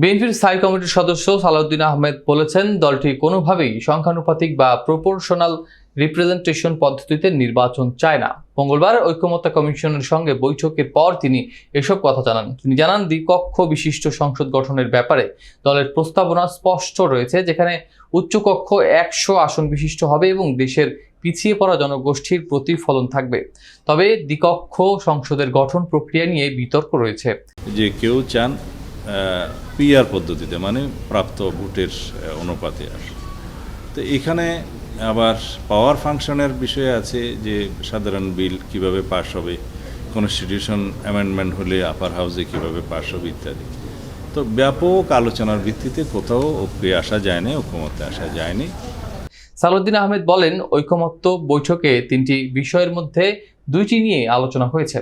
বিএনপির স্থায়ী কমিটির সদস্য সালাউদ্দিন আহমেদ বলেছেন, দলটি কোনোভাবেই সংখ্যানুপাতিক বা প্রপোর্শনাল রিপ্রেজেন্টেশন পদ্ধতিতে নির্বাচন চায় না। মঙ্গলবার ঐক্যমত্য কমিশনের সঙ্গে বৈঠকের পর তিনি এসব কথা জানান। তিনি জানান দ্বিকক্ষ বিশিষ্ট সংসদ গঠনের ব্যাপারে দলের প্রস্তাবনা স্পষ্ট রয়েছে, যেখানে উচ্চকক্ষ একশো আসন বিশিষ্ট হবে এবং দেশের পিছিয়ে পড়া জনগোষ্ঠীর প্রতিফলন থাকবে। তবে দ্বিকক্ষ সংসদের গঠন প্রক্রিয়া নিয়ে বিতর্ক রয়েছে। যে কেউ চান পিআর পদ্ধতিতে মানে প্রাপ্ত ভোটের অনুপাতে আসে তো এখানে আবার পাওয়ার ফাংশনের বিষয় আছে যে সাধারণ বিল কীভাবে পাশ হবে কনস্টিটিউশন অ্যামেন্ডমেন্ট হলে আপার হাউসে কীভাবে পাশ হবে ইত্যাদি। তো ব্যাপক আলোচনার ভিত্তিতে কোথাও ওকে আসা যায়নি ঐক্যমত্যে আসা যায়নি। সালাউদ্দিন আহমেদ বলেন, ঐকমত্য বৈঠকে তিনটি বিষয়ের মধ্যে দুইটি নিয়ে আলোচনা হয়েছে।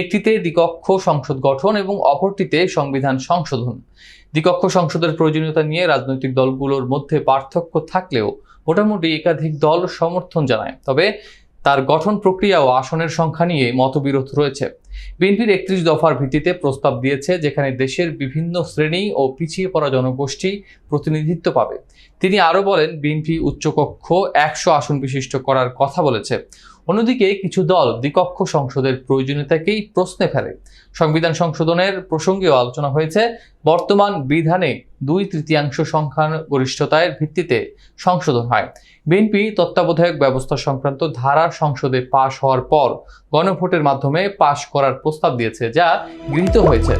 একটিতে দ্বিকক্ষ সংসদ গঠন এবং অপরটিতে সংবিধান সংশোধন। দ্বিকক্ষ সংসদের প্রয়োজনীয়তা নিয়ে রাজনৈতিক দলগুলোর মধ্যে পার্থক্য থাকলেও মোটামুটি একাধিক দল সমর্থন জানায়। তবে তার গঠন প্রক্রিয়া ও আসনের সংখ্যা নিয়ে মতবিরোধ রয়েছে। বিএনপির একত্রিশ দফার ভিত্তিতে প্রস্তাব দিয়েছে, যেখানে দেশের বিভিন্ন শ্রেণি ও পিছিয়ে পড়া জনগোষ্ঠী প্রতিনিধিত্ব পাবে। তিনি আরও বলেন, বিএনপি উচ্চকক্ষ একশো আসন বিশিষ্ট করার কথা বলেছে। অন্যদিকে কিছু দল দ্বিকক্ষ সংসদের প্রয়োজনীয়তাকেই প্রশ্নে ফেলে। সংবিধান সংশোধনের প্রসঙ্গেও আলোচনা হয়েছে, বর্তমান বিধানে দুই তৃতীয়াংশ সংখ্যাগরিষ্ঠতার ভিত্তিতে সংশোধন হয়। বিএনপি তত্ত্বাবধায়ক ব্যবস্থা সংক্রান্ত ধারা সংসদে পাশ হওয়ার পর গণভোটের মাধ্যমে পাশ করার প্রস্তাব দিয়েছে, যা গৃহীত হয়েছে।